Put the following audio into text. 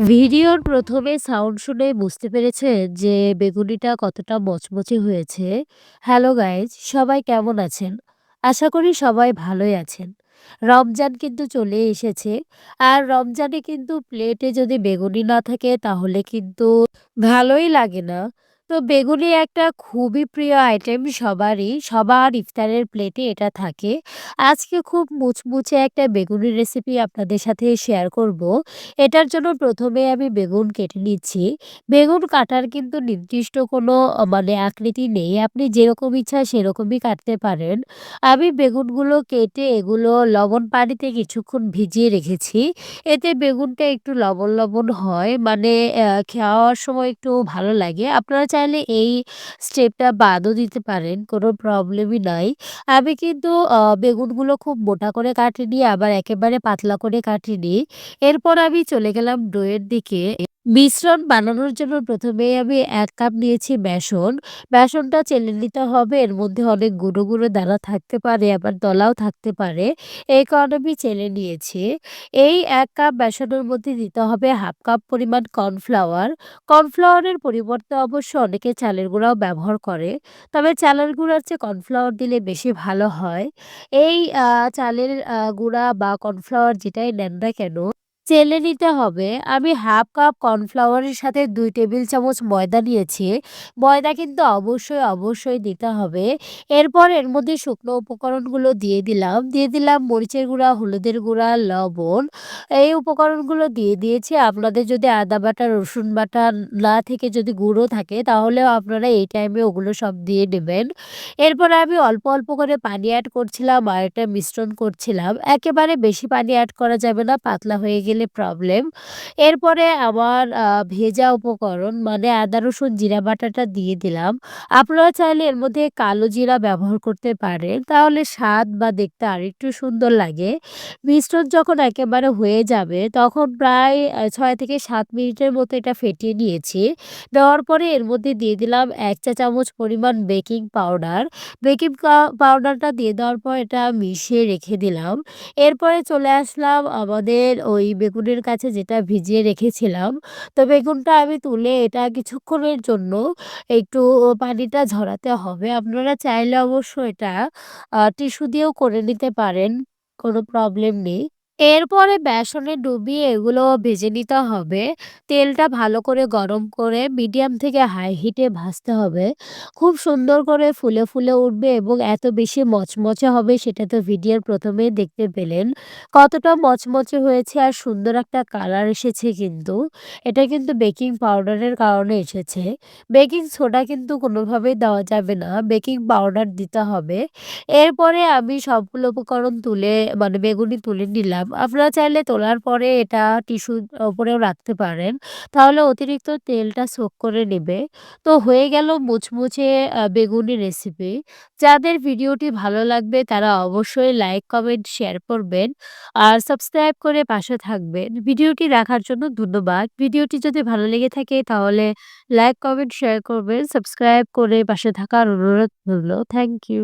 ভিডিওর প্রথমে সাউন্ড শুনে বুঝতে পেরেছেন যে বেগুনিটা কতটা মচমচে হয়েছে। হ্যালো গাইজ, সবাই কেমন আছেন? আশা করি সবাই ভালোই আছেন। রমজান কিন্তু চলে এসেছে। আর রমজানে কিন্তু প্লেটে যদি বেগুনি না থাকে তাহলে কিন্তু ভালোই লাগে না। তো বেগুনি একটা খুবই প্রিয় আইটেম সবারই। সবার ইফতারের প্লেটে এটা থাকে। আজকে খুব মুচমুচে একটা বেগুনি রেসিপি আপনাদের সাথে শেয়ার করব। এটার জন্য প্রথমে আমি বেগুন কেটে নিচ্ছি। বেগুন কাটার কিন্তু নির্দিষ্ট কোনো মানে আকৃতি নেই। আপনি যেরকম ইচ্ছা সেরকমই কাটতে পারেন। আমি বেগুনগুলো কেটে এগুলো লবণ পানিতে কিছুক্ষণ ভিজিয়ে রেখেছি। এতে বেগুনটা একটু লবণ, লবণ হয় মানে খাওয়ার সময় একটু ভালো লাগে। আপনারা চাইলে এই স্টেপটা বাদও দিতে পারেন, কোনো প্রবলেমই নাই। আমি কিন্তু বেগুনগুলো খুব মোটা করে কাটিনি আবার একেবারে পাতলা করে কাটিনি। এরপর আমি চলে গেলাম ডোয়ের দিকে। মিশ্রণ বানানোর জন্য ১ম এই আমি এক কাপ নিয়েছি বেসন। বেসনটা চেলে নিতে হবে। এর মধ্যে অনেক গুঁড়ো, গুঁড়ো দানা থাকতে পারে আবার দলাও থাকতে পারে। এই কারণে আমি চেলে নিয়েছি। এই এক কাপ বেসনের মধ্যে দিতে হবে ১/২ কাপ পরিমাণ কর্নফ্লাওয়ার। কর্নফ্লাওয়ারের পরিবর্তে অবশ্য অনেকে চালের গুঁড়াও ব্যবহার করে। তবে চালের গুঁড়ার চেয়ে কর্নফ্লাওয়ার দিলে বেশি ভালো হয়। এই চালের গুঁড়া বা কর্নফ্লাওয়ার যেটাই নেন না কেন চেলে নিতে হবে। আমি ১/২ কাপ কর্নফ্লাওয়ারের সাথে দুই টেবিল চামচ ময়দা নিয়েছি। ময়দা কিন্তু অবশ্যই, অবশ্যই দিতে হবে। এরপর এর মধ্যে শুকনো উপকরণগুলো দিয়ে দিলাম। দিয়ে দিলাম মরিচের গুঁড়া, হলুদের গুঁড়া, লবণ। এই উপকরণগুলো দিয়ে দিয়েছি। আপনাদের যদি আদা বাটা, রসুন বাটা না থেকে যদি গুঁড়ো থাকে তাহলেও আপনারা এই টাইমে ওগুলো সব দিয়ে নেবেন। এরপরে আমি অল্প, অল্প করে পানি অ্যাড করছিলাম আর একটা মিশ্রণ করছিলাম। একেবারে বেশি পানি অ্যাড করা যাবে না, পাতলা হয়ে গেলে প্রবলেম। এরপরে আমার ভেজা উপকরণ মানে আদা, রসুন, জিরা বাটাটা দিয়ে দিলাম। আপনারা চাইলে এর মধ্যে কালো জিরা ব্যবহার করতে পারেন। তাহলে স্বাদ বা দেখতে আরেকটু সুন্দর লাগে। মিশ্রণ যখন একেবারে হয়ে যাবে তখন প্রায় ছয় থেকে সাত মিনিটের মতো এটা ফেটিয়ে নিয়েছি। দেওয়ার পরে এর মধ্যে দিয়ে দিলাম ১ চা চামচ পরিমাণ বেকিং পাউডার। বেকিং পাউডারটা দিয়ে দেওয়ার পর এটা মিশিয়ে রেখে দিলাম। এরপরে চলে আসলাম আমাদের ওই বেগুনের কাছে যেটা ভিজিয়ে রেখেছিলাম। তো বেগুনটা আমি তুলে এটা কিছুক্ষণের জন্য একটু পানিটা ঝরাতে হবে। আপনারা চাইলে অবশ্য এটা টিস্যু দিয়েও করে নিতে পারেন। কোনো প্রবলেম নেই। এরপরে বেসনে ডুবিয়ে এগুলো ভেজে নিতে হবে। তেলটা ভালো করে গরম করে মিডিয়াম থেকে হাই হিটে ভাজতে হবে। খুব সুন্দর করে ফুলে, ফুলে উঠবে এবং এত বেশি মচমচে হবে সেটা তো ভিডিওর ১ম এই দেখতে পেলেন। কতটা মচমচে হয়েছে আর সুন্দর একটা কালার এসেছে কিন্তু। এটা কিন্তু বেকিং পাউডারের কারণে এসেছে। বেকিং সোডা কিন্তু কোনোভাবেই দেওয়া যাবে না। বেকিং পাউডার দিতে হবে। এরপরে আমি সবগুলো উপকরণ তুলে মানে বেগুনি তুলে নিলাম। আপনারা চাইলে তোলার পরে এটা টিস্যুর ওপরেও রাখতে পারেন। তাহলে অতিরিক্ত তেলটা সোক করে নেবে। তো হয়ে গেল মুচমুচে বেগুনি রেসিপি। যাদের ভিডিওটি ভালো লাগবে তারা অবশ্যই লাইক, কমেন্ট, শেয়ার করবেন। আর সাবস্ক্রাইব করে পাশে থাকবেন। ভিডিওটি দেখার জন্য ধন্যবাদ। ভিডিওটি যদি ভালো লেগে থাকে তাহলে লাইক, কমেন্ট, শেয়ার করবেন। সাবস্ক্রাইব করে পাশে থাকার অনুরোধ রইল। Thank you.